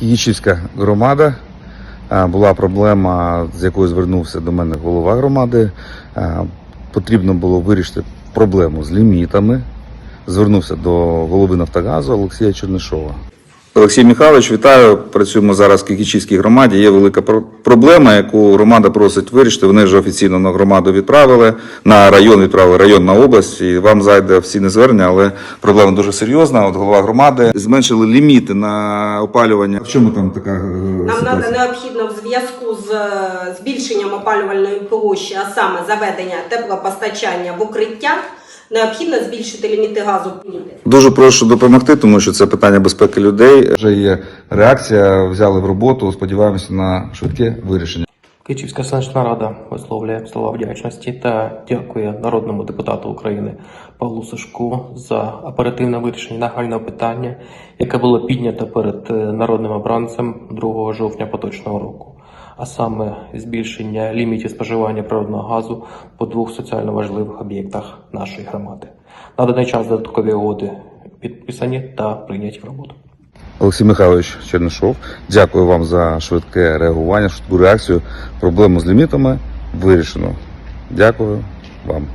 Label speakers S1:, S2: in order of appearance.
S1: Київська громада. Е, Була проблема, з якою звернувся до мене голова громади. Е, Потрібно було вирішити проблему з лімітами. Звернувся до голови Нафтогазу Олексія Чернишова. Олексій Михайлович, вітаю. Працюємо зараз в Кикічівській громаді. Є велика про- проблема, яку громада просить вирішити. Вони вже офіційно на громаду відправили, на район відправили, район на область. І вам зайде офіційне звернення, але проблема дуже серйозна. От голова громади зменшили ліміти на опалювання. В чому там така е,
S2: Нам
S1: ситуація?
S2: необхідно в зв'язку з е, збільшенням опалювальної площі, а саме заведення теплопостачання в укриття, необхідно збільшити ліміти газу.
S1: Дуже прошу допомогти, тому що це питання безпеки людей. Вже є реакція, взяли в роботу. Сподіваємося на швидке вирішення.
S3: Київська селищна рада висловлює слова вдячності та дякує народному депутату України Павлу Сашку за оперативне вирішення нагального питання, яке було піднято перед е, народним обранцем 2 жовтня поточного року, а саме збільшення лімітів споживання природного газу по двох соціально важливих об'єктах нашої громади. На даний час додаткові угоди підписані та прийняті в роботу.
S1: Олексій Михайлович Чернишов, дякую вам за швидке реагування, швидку реакцію. Проблему з лімітами вирішено. Дякую вам.